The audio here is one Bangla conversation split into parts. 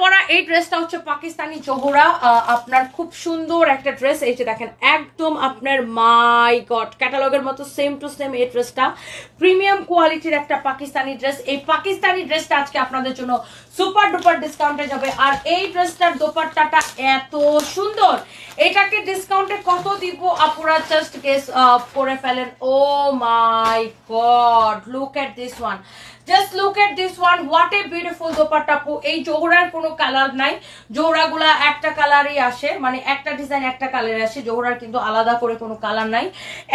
পরা এই ড্রেসটা হচ্ছে পাকিস্তানি জোহরা আপনার খুব সুন্দর একটা ড্রেস এই যে দেখেন, একদম আপনার মাই গড ক্যাটালগের মতো সেম টু সেম এই ড্রেসটা প্রিমিয়াম কোয়ালিটির একটা পাকিস্তানি ড্রেস এই পাকিস্তানি ড্রেসটা আজকে আপনাদের জন্য সুপার ডুপার ডিসকাউন্টে যাবে। আর এই ড্রেসটার দোপাট্টাটা এত সুন্দর। এটাকে ডিসকাউন্টে কত দিব আপনারা জাস্ট গেস করে ফেলেন। ও my God look at this one just look at this one what a beautiful dupatta এই জোহরার কোনো কালার নাই। জোহরাগুলা একটা কালারই আসে। মানে একটা ডিজাইন একটা কালারে আসে। জোহরার কিন্তু আলাদা করে কোনো কালার নাই।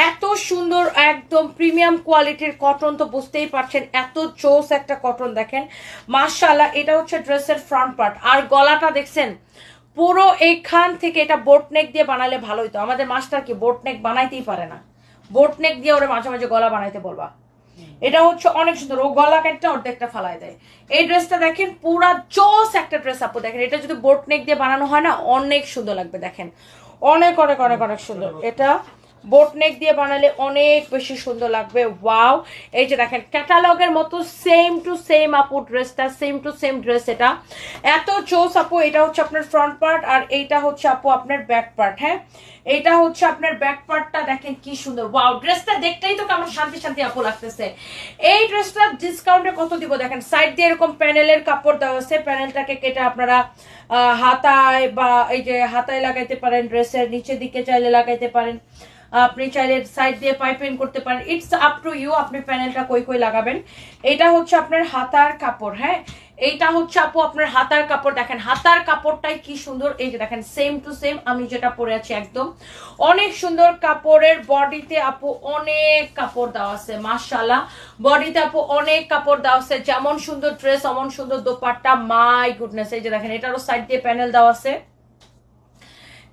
এত সুন্দর, একদম প্রিমিয়াম কোয়ালিটির কটন তো বুঝতেই পারছেন। এত চোস একটা কটন দেখেন। মার্শাল্লাহ এটা হচ্ছে ড্রেসের ফ্রন্ট পার্ট আর গলাটা দেখছেন? পুরো এইখান থেকে এটা বোট নেক দিয়ে বানালে ভালো হতো আমাদের মাস্টার কি বোট নেক বানাইতেই পারে না। বোট নেক দিয়ে ওরা মাঝে মাঝে গলা বানাইতে বলবা। এটা হচ্ছে অনেক সুন্দর। ও গলা কাটটা অর্ধেকটা ফালাই দেয়। এই ড্রেসটা দেখেন, পুরা জোস একটা ড্রেস আপু দেখেন। এটা যদি বোট নেক দিয়ে বানানো হয় না, অনেক সুন্দর লাগবে দেখেন। অনেক অনেক অনেক অনেক সুন্দর। এটা বোট নেক দিয়ে বানালে অনেক বেশি সুন্দর লাগবে। ওয়াও! এই যে দেখেন ক্যাটালগের মতো সেম টু সেম আপু ড্রেসটা সেম টু সেম ড্রেস এটা। এত চোস আপু, এটা হচ্ছে আপনার ফ্রন্ট পার্ট আর এইটা হচ্ছে আপু আপনার ব্যাক পার্ট হ্যাঁ? এটা হচ্ছে আপনার ব্যাক পার্টটা দেখেন কি সুন্দর। ওয়াও! ড্রেসটা দেখতেই তো কেমন শান্তি শান্তি আপু লাগতেছে। এই ড্রেসটা ডিসকাউন্টে কত দিব? দেখেন সাইড দিয়ে এরকম প্যানেলের কাপড় দেওয়া আছে। প্যানেলটাকে কেটে আপনারা হাতায় বা এই যে হাতায় লাগাইতে পারেন ড্রেসের নিচের দিকে চাইলে লাগাইতে পারেন। আপনি চাইলে সাইড দিয়ে পাইপিং করতে পারেন। ইটস আপ টু ইউ আপনি প্যানেলটা কই কই লাগাবেন। এটা হচ্ছে আপনার হাতার কাপড় হ্যাঁ? এইটা হচ্ছে আপু আপনার হাতার কাপড়। দেখেন, হাতার কাপড়টাই কি সুন্দর। এই যে দেখেন সেম টু সেম আমি যেটা পরে আছি একদম। অনেক সুন্দর কাপড়ের বডিতে আপু অনেক কাপড় দেওয়া আছে মাশাল্লাহ বডিতে আপু অনেক কাপড় দেওয়া আছে। যেমন সুন্দর ড্রেস অমন সুন্দর দোপাট্টা মাই গুডনেস এই যে দেখেন, এটারও সাইড দিয়ে প্যানেল দেওয়া আছে।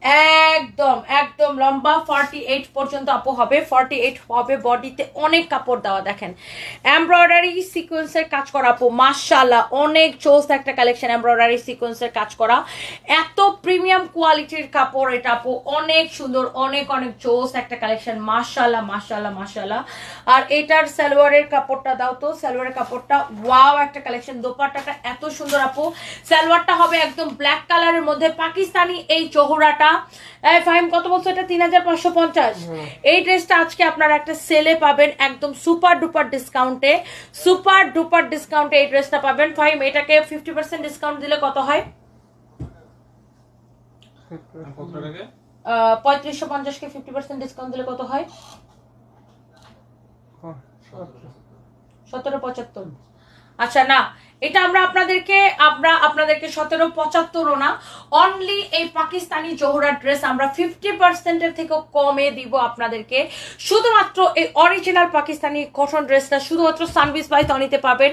একদম একদম লম্বা ফর্টি এইট পর্যন্ত আপু হবে। ফর্টি এইট হবে বডিতে অনেক কাপড় দেওয়া, দেখেন। এমব্রয়ডারি সিকোয়েন্সের কাজ করা আপু মাশাল্লাহ অনেক চোস একটা কালেকশন এমব্রয়ডারি সিকোয়েন্সের কাজ করা। এত প্রিমিয়াম কোয়ালিটির কাপড় এটা আপু, অনেক সুন্দর, অনেক অনেক চোস একটা কালেকশন মাশাল্লাহ মাশাল্লাহ মাশাল্লাহ আর এটার সালোয়ারের কাপড়টা দাও তো, সালোয়ারের কাপড়টা ওয়াও একটা কালেকশন দোপাট্টাটা এত সুন্দর আপু। সালোয়ারটা হবে একদম ব্ল্যাক কালারের মধ্যে, পাকিস্তানি এই চোহরাটা। এই ফাহিম কত বলছো এটা? তিন হাজার পাঁচশো পঞ্চাশ। এই ড্রেসটা আজকে আপনারা একটা সেলে পাবেন একদম সুপার ডুপার ডিসকাউন্টে সুপার ডুপার ডিসকাউন্টে এই ড্রেসটা পাবেন। ফাহিম এটাকে ফিফটি পার্সেন্ট ডিসকাউন্ট দিলে কত হয়? পঁয়ত্রিশশো পঞ্চাশকে ফিফটি পার্সেন্ট ডিসকাউন্ট দিলে কত হয়? সতেরো পঁচাত্তর। আচ্ছা না এটা আমরা আপনাদেরকে আমরা আপনাদেরকে সতেরো, পঁচাত্তরও না অনলি এই পাকিস্তানি জোহরা ড্রেস আমরা ফিফটি পার্সেন্টের থেকেও কমে দিব আপনাদেরকে। শুধুমাত্র এই অরিজিনাল পাকিস্তানি কটন ড্রেসটা শুধুমাত্র সানবিস বাই তনিতে পাবেন।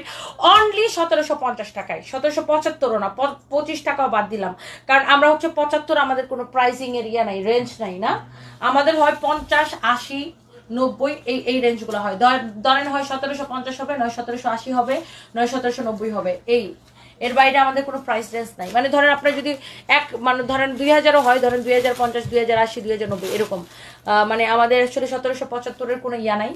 অনলি সতেরোশো পঞ্চাশ টাকায়। সতেরোশো পঁচাত্তরও না পঁচিশ টাকাও বাদ দিলাম। কারণ আমরা হচ্ছে পঁচাত্তর, আমাদের কোনো প্রাইসিং এরিয়া নাই রেঞ্জ নাই না। আমাদের হয় পঞ্চাশ, আশি। নব্বই, এই এই রেঞ্জগুলো হয়। ধর- ধরেন হয় সতেরোশো পঞ্চাশ হবে, নয় সতেরোশো আশি হবে, নয় সতেরোশো নব্বই হবে। এই এর বাইরে আমাদের কোনো প্রাইস রেঞ্জ নাই। মানে ধরেন আপনার যদি এক মানে ধরেন দুই হাজারও হয় ধরেন দুই হাজার পঞ্চাশ দুই হাজার আশি দুই হাজার নব্বই এরকম। মানে আমাদের আসলে সতেরোশো পঁচাত্তরের কোনো ইয়া নাই।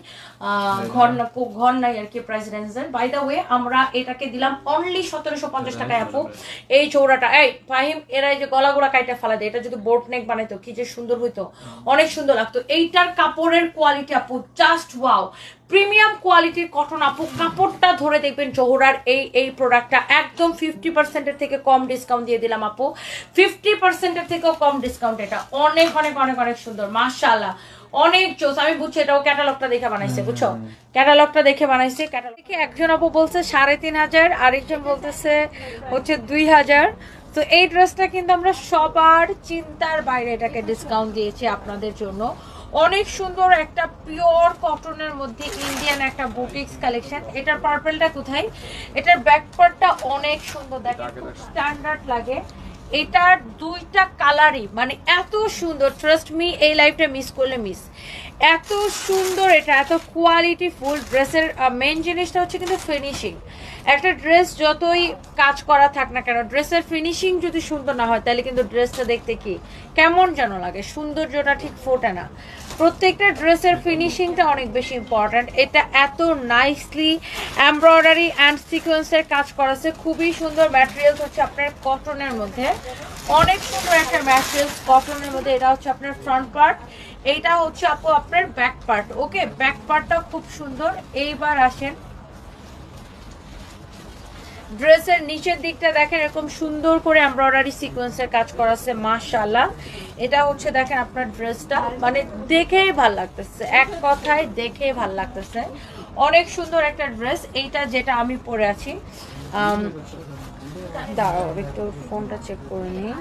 ঘর না খুব ঘর নাই আর কি প্রাইস রেঞ্জের বাই দ্য ওয়ে আমরা এটাকে দিলাম অনলি সতেরোশো পঞ্চাশ টাকায় আপু। এই চৌড়াটা এই ফাহিম এরা এই যে গলা গোড়া কাইটা ফেলা দেয় এটা যদি বোট নেক বানাইতো কি যে সুন্দর হইতো। অনেক সুন্দর লাগতো। এইটার কাপড়ের কোয়ালিটি আপু জাস্ট ওয়াও প্রিমিয়াম কোয়ালিটির কটন আপু কাপড়টা ধরে দেখবেন জোহরার এই এই প্রোডাক্টটা একদম ফিফটি পার্সেন্টের থেকে কম ডিসকাউন্ট দিয়ে দিলাম আপু। ফিফটি পার্সেন্টের থেকেও কম ডিসকাউন্ট এটা। অনেক অনেক অনেক অনেক সুন্দর। মাশাআল্লাহ। অনেক চোস আমি বুঝছি এটাও ক্যাটালগটা দেখে বানাইছে বুঝছ? ক্যাটালগটা দেখে বানাইছে। ক্যাটালগ দেখে একজন আপু বলছে সাড়ে তিন হাজার আরেকজন বলতেছে হচ্ছে দুই হাজার। তো এই ড্রেসটা কিন্তু আমরা সবার চিন্তার বাইরে এটাকে ডিসকাউন্ট দিয়েছি আপনাদের জন্য। অনেক সুন্দর একটা পিওর কটনের মধ্যে ইন্ডিয়ান একটা বুটিক্স কালেকশন। এটার পার্পেলটা কোথায়? এটার ব্যাকপার্টটা অনেক সুন্দর। দেখেন খুব স্ট্যান্ডার্ড লাগে। এটার দুইটা কালারই মানে এত সুন্দর ট্রাস্ট মি এই লাইফটা মিস করলে মিস এত সুন্দর এটা এত কোয়ালিটি ফুল ড্রেসের মেন জিনিসটা হচ্ছে কিন্তু ফিনিশিং একটা ড্রেস যতই কাজ করা থাক না কেন ড্রেসের ফিনিশিং যদি সুন্দর না হয় তাহলে কিন্তু ড্রেসটা দেখতে কি? কেমন যেন লাগে। সৌন্দর্যটা ঠিক ফোটে না। প্রত্যেকটা ড্রেসের ফিনিশিংটা অনেক বেশি ইম্পর্ট্যান্ট এটা এত নাইসলি এমব্রয়ডারি অ্যান্ড সিকোয়েন্সের কাজ করাছে। খুবই সুন্দর ম্যাটেরিয়ালস হচ্ছে আপনার কটনের মধ্যে। অনেক সুন্দর একটা ম্যাটেরিয়ালস কটনের মধ্যে। এটা হচ্ছে আপনার ফ্রন্ট পার্ট এইটা হচ্ছে আপু আপনার ব্যাক পার্ট ওকে ব্যাক পার্টটাও খুব সুন্দর। এইবার আসেন ড্রেসের নিচের দিকটা দেখেন এরকম সুন্দর করে এমব্রয়ডারি সিকোয়েন্সের কাজ করা আছে মাশাআল্লাহ। এটা হচ্ছে দেখেন আপনার ড্রেসটা। মানে দেখেই ভালো লাগতেছে, এক কথায় দেখেই ভালো লাগতেছে। অনেক সুন্দর একটা ড্রেস, এইটা যেটা আমি পরে আছি। দাঁড়াও, একটু ফোনটা চেক করে নিই।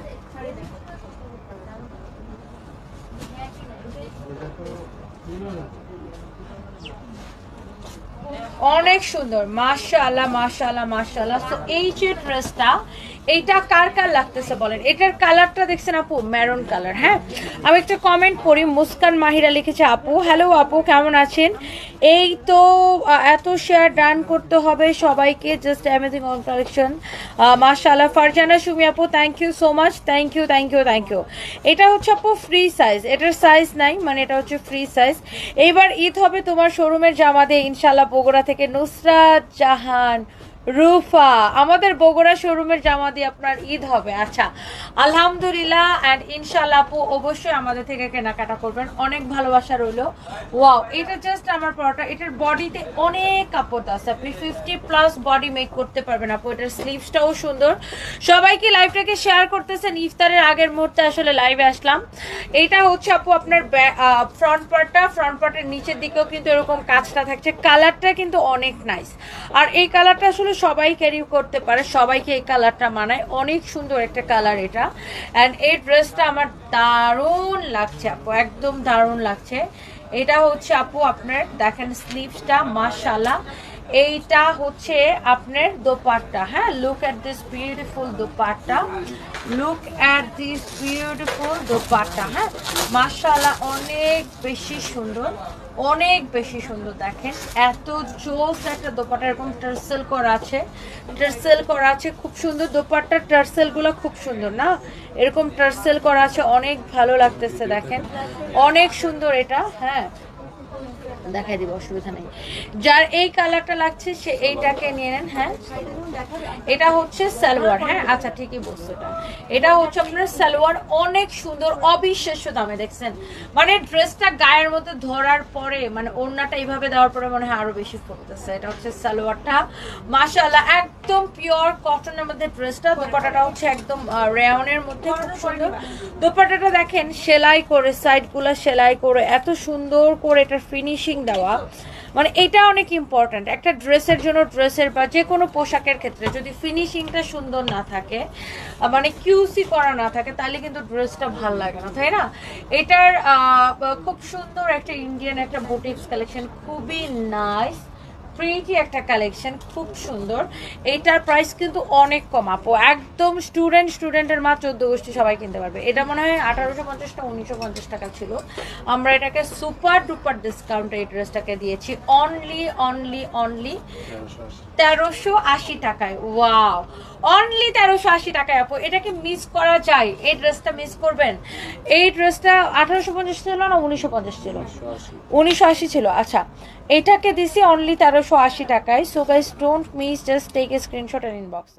অনেক সুন্দর মাশাআল্লাহ মাশাআল্লাহ মাশাআল্লাহ। তো এই যে ড্রেসটা এইটা কার কার লাগতেছে বলেন? এটার কালারটা দেখছেন আপু? মেরুন কালার হ্যাঁ? আমি একটা কমেন্ট করি মুস্কান মাহিরা লিখেছে, আপু হ্যালো আপু, কেমন আছেন? এই তো এত শেয়ার ডান করতে হবে সবাইকে জাস্ট অ্যামেজিং অন কালেকশন মাশাআল্লাহ, ফারজানা সুমি আপু thank you so much thank you thank you thank you এটা হচ্ছে আপু ফ্রি সাইজ এটার সাইজ নাই মানে এটা হচ্ছে ফ্রি সাইজ এইবার ঈদ হবে তোমার শোরুমের জামা দিয়ে ইনশাল্লাহ বগুড়া থেকে নুসরাত জাহান। রুফা, আমাদের বগুড়া শোরুমের জামা দিয়ে আপনার ঈদ হবে। আচ্ছা আলহামদুলিল্লাহ অ্যান্ড ইনশাল্লাহ আপু অবশ্যই আমাদের থেকে কেনাকাটা করবেন। অনেক ভালোবাসা রইল। ওয়াও এটা জাস্ট আমার পরোটা। এটার বডিতে অনেক কাপড় আছে। আপনি ফিফটি প্লাস বডি মেক করতে পারবেন আপু। এটার স্লিভসটাও সুন্দর। সবাইকে লাইভটাকে শেয়ার করতেছেন। ইফতারের আগের মুহূর্তে আসলে লাইভে আসলাম। এইটা হচ্ছে আপু আপনার ফ্রন্ট পার্টটা ফ্রন্ট পার্টের নিচের দিকেও কিন্তু এরকম কাজটা থাকছে। কালারটা কিন্তু অনেক নাইস আর এই কালারটা আসলে সবাই ক্যারি করতে পারে, সবাইকে এই কালারটা মানায়। অনেক সুন্দর একটা কালার এটা। অ্যান্ড এই ড্রেসটা আমার দারুণ লাগছে আপু, একদম দারুণ লাগছে। এটা হচ্ছে আপু আপনার, দেখেন স্লিভসটা মাশাল্লাহ এইটা হচ্ছে আপনার দোপাট্টা হ্যাঁ? Look at this beautiful dupatta. Look at this beautiful dupatta হ্যাঁ? মাশাআল্লাহ, অনেক বেশি সুন্দর, অনেক বেশি সুন্দর, দেখেন। এত জোস একটা দোপাট্টা, এরকম টার্সেল করা আছে। টার্সেল করা আছে, খুব সুন্দর দোপাট্টার টার্সেলগুলো খুব সুন্দর, না? এরকম টার্সেল করা আছে, অনেক ভালো লাগতেছে, দেখেন। অনেক সুন্দর এটা হ্যাঁ? দেখাই দিব, অসুবিধা নেই। যার এই কালারটা লাগছে, সে এইটাকে নিয়ে নেন হ্যাঁ। এটা হচ্ছে সালোয়ার হ্যাঁ আচ্ছা ঠিকই বলছো এটা। হচ্ছে আপনার সালোয়ার, অনেক সুন্দর, অবিশ্বাস্য দামে, দেখছেন? মানে ড্রেসটা গায়ের মধ্যে ধরার পরে মানে ওড়নাটা এইভাবে দেওয়ার পরে মনে হয় আরও বেশি ফুটতেছে এটা হচ্ছে সালোয়ারটা। মাশাআল্লাহ, একদম পিওর কটনের মধ্যে ড্রেসটা। দোপাটাটা হচ্ছে একদম রেয়নের মধ্যে, খুব সুন্দর। দোপাটাটা দেখেন, সেলাই করে সাইডগুলো সেলাই করে, এত সুন্দর করে এটা ফিনিশিং দেওয়া। মানে এটা অনেক ইম্পর্ট্যান্ট একটা ড্রেসের জন্য ড্রেসের বা যে কোনো পোশাকের ক্ষেত্রে যদি ফিনিশিংটা সুন্দর না থাকে মানে কিউসি করা না থাকে, তাহলে কিন্তু ড্রেসটা ভালো লাগে না, তাই না? এটার খুব সুন্দর একটা ইন্ডিয়ান একটা বুটিক্স কালেকশন খুবই নাইস প্রিটি একটা কালেকশন খুব সুন্দর। এটার প্রাইস কিন্তু অনেক কম আপু। একদম স্টুডেন্ট স্টুডেন্টের মা চোদ্দ গোষ্ঠী সবাই কিনতে পারবে। এটা মনে হয় আঠারোশো পঞ্চাশটা উনিশশো পঞ্চাশ টাকা ছিল। আমরা এটাকে সুপার ডুপার ডিসকাউন্টে এই ড্রেসটাকে দিয়েছি। অনলি অনলি অনলি তেরোশো আশি। টাকায়। ওয়াও অনলি তেরোশো আশি টাকায়, আপু। এটাকে মিস করা যায়। এই ড্রেসটা মিস করবেন। এই ড্রেসটা আঠারোশো পঞ্চাশ ছিল না, উনিশশো পঞ্চাশ ছিল? উনিশশো আশি ছিল আচ্ছা। এটাকে দিছি অনলি তেরোশো আশি টাকায়। So guys don't miss just take a screenshot and inbox